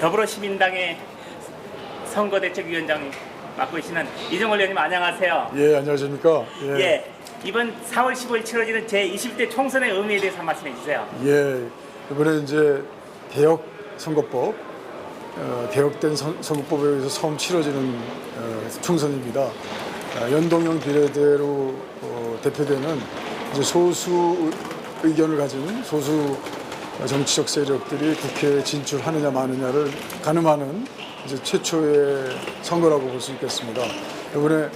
더불어시민당의 선거대책위원장 맡고 계시는 이정월 의원님 안녕하세요. 예, 안녕하십니까? 예. 이번 4월 15일 치러지는 제20대 총선의 의미에 대해서 한 말씀해 주세요. 예, 이번에 이제 개혁 선거법, 어, 개혁된 선, 선거법에 의해서 처음 치러지는 어, 총선입니다. 아, 연동형 비례대로 어, 대표되는 이제 소수 의견을 가진 소수 정치적 세력들이 국회에 진출하느냐 마느냐를 가늠하는 이제 최초의 선거라고 볼 수 있겠습니다. 이번에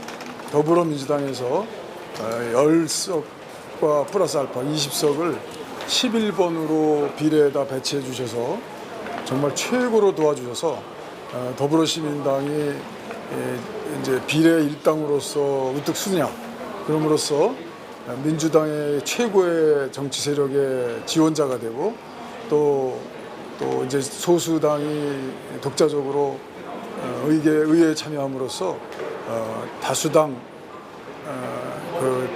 더불어민주당에서 어, 10석과 플러스 알파 20석을 11번으로 비례에다 배치해 주셔서 정말 최고로 도와주셔서 어, 더불어시민당이 예, 이제 비례 일당으로서 우뚝 서냐 그럼으로써 어, 민주당의 최고의 정치 세력의 지원자가 되고 또, 또 이제 소수당이 독자적으로 어, 의회, 의회에 참여함으로써 어, 다수당 어, 그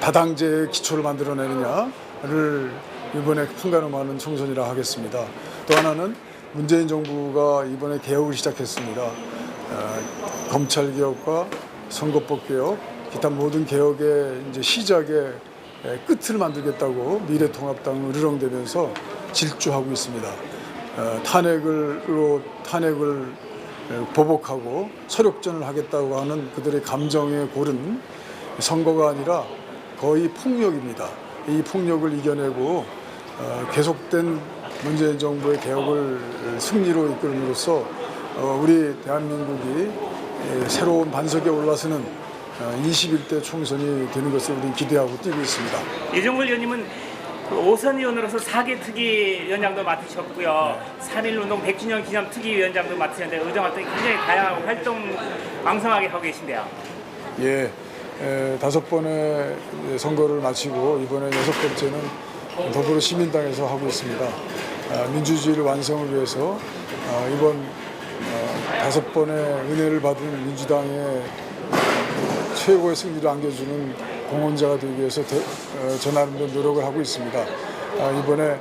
다당제의 기초를 만들어내느냐를 이번에 풍가름하는 총선이라 하겠습니다. 또 하나는 문재인 정부가 이번에 개혁을 시작했습니다. 어, 검찰 개혁과 선거법 개혁, 기타 모든 개혁의 이제 시작의 에, 끝을 만들겠다고 미래통합당을 으르렁대면서 질주하고 있습니다. 어, 탄핵을로 탄핵을 에, 보복하고 서력전을 하겠다고 하는 그들의 감정에 고른 선거가 아니라 거의 폭력입니다. 이 폭력을 이겨내고 어, 계속된 문재인 정부의 개혁을 승리로 이끌음으로써 어, 우리 대한민국이 에, 새로운 반석에 올라서는 어, 21대 총선이 되는 것을 우리 기대하고 뛰고 있습니다. 이정월 의원님은 그 오선 의원으로서 4개 특위 위원장도 맡으셨고요. 3.1운동 100주년 기념 특위 위원장도 맡으셨는데 의정 활동이 굉장히 다양하고 활동 왕성하게 하고 계신데요. 예, 에, 다섯 번의 선거를 마치고 이번에 여섯 번째는 더불어 시민당에서 하고 있습니다. 아, 민주주의를 완성을 위해서 아, 이번 어, 다섯 번의 은혜를 받은 민주당의 최고의 승리를 안겨주는 공헌자가 되기 위해서 대, 어, 저 나름대로 노력을 하고 있습니다. 아, 이번에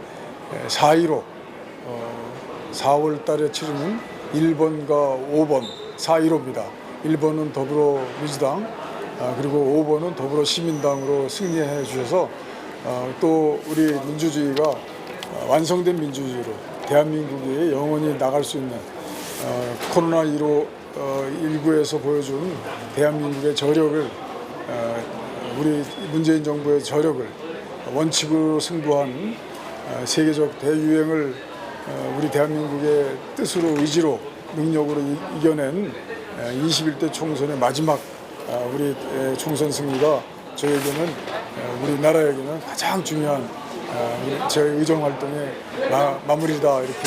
4.15 어, 4월 달에 치르는 1번과 5번 4.15입니다. 1번은 더불어민주당 아, 그리고 5번은 더불어 시민당으로 승리해 주셔서 어, 또 우리 민주주의가 어, 완성된 민주주의로 대한민국이 영원히 나갈 수 있는 어, 코로나19 어, 19에서 보여준 대한민국의 저력을 어, 우리 문재인 정부의 저력을 원칙으로 승부한 어, 세계적 대유행을 어, 우리 대한민국의 뜻으로 의지로 능력으로 이- 이겨낸 어, 21대 총선의 마지막 어, 우리 에, 총선 승리가 저에게는 어, 우리나라에게는 가장 중요한 어, 저의 의정 활동의 마, 마무리다 이렇게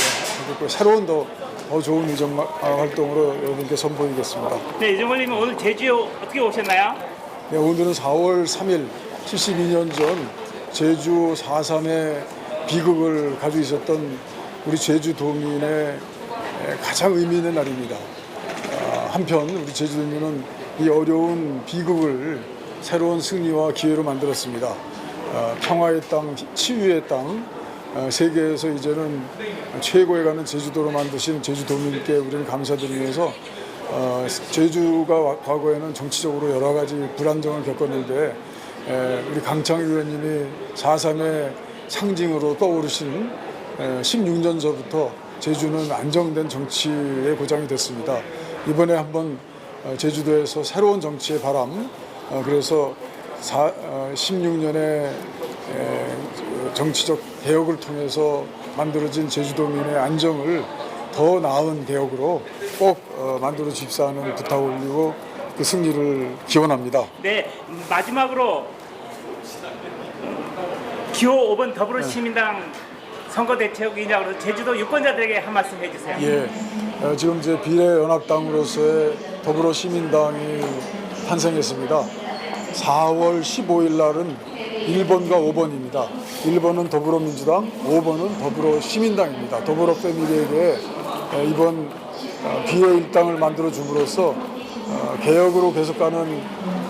하고 새로운 더, 더 좋은 의정 활동으로 여러분께 선보이겠습니다. 네, 이정월 의원님 오늘 제주에 어떻게 오셨나요? 네, 오늘은 4월 3일 72년 전 제주 4.3의 비극을 가지고 있었던 우리 제주도민의 에, 가장 의미 있는 날입니다. 아, 한편 우리 제주도민은 이 어려운 비극을 새로운 승리와 기회로 만들었습니다. 아, 평화의 땅, 치유의 땅, 아, 세계에서 이제는 최고에 가는 제주도로 만드신 제주도민께 우리는 감사드리면서 어, 제주가 와- 과거에는 정치적으로 여러 가지 불안정을 겪었는데 에, 우리 강창 의원님이 4.3의 상징으로 떠오르신 16년 전부터 제주는 안정된 정치의 고장이 됐습니다. 이번에 한번 어, 제주도에서 새로운 정치의 바람, 어, 그래서 16년의 정치적 개혁을 통해서 만들어진 제주도민의 안정을 더 나은 개혁으로 꼭 어, 만들어 주십사 하는 부탁 을 올리고 그 승리를 기원합니다. 네, 마지막으로 기호 5번 더불어시민당 선거대책위원장으로서 제주도 유권자들에게 한 말씀 해주세요. 예, 어, 지금 이제 비례연합당으로서의 더불어시민당이 탄생했습니다. 4월 15일 날은 1번과 5번입니다. 1번은 더불어민주당, 5번은 더불어시민당입니다. 더불어 패밀리에게 어, 이번 어, 비례 일당을 만들어 줌으로써 어, 개혁으로 계속 가는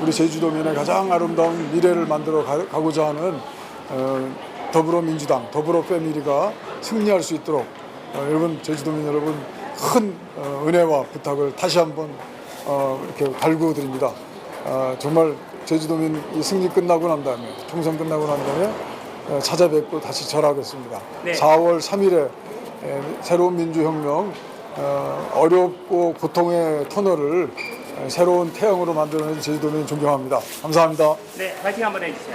우리 제주도민의 가장 아름다운 미래를 만들어 가- 가고자 하는 어, 더불어민주당, 더불어 패밀리가 승리할 수 있도록 어, 여러분 제주도민 여러분 큰 어, 은혜와 부탁을 다시 한번 어, 이렇게 갈구 드립니다. 아, 정말 제주도민 이 승리 끝나고 난 다음에 총선 끝나고 난 다음에 어, 찾아뵙고 다시 절하겠습니다. 네. 4월 3일에 새로운 민주혁명 어, 어렵고 고통의 터널을 에, 새로운 태양으로 만들어낸 제주도민 존경합니다. 감사합니다. 네, 파이팅 한번 해주세요.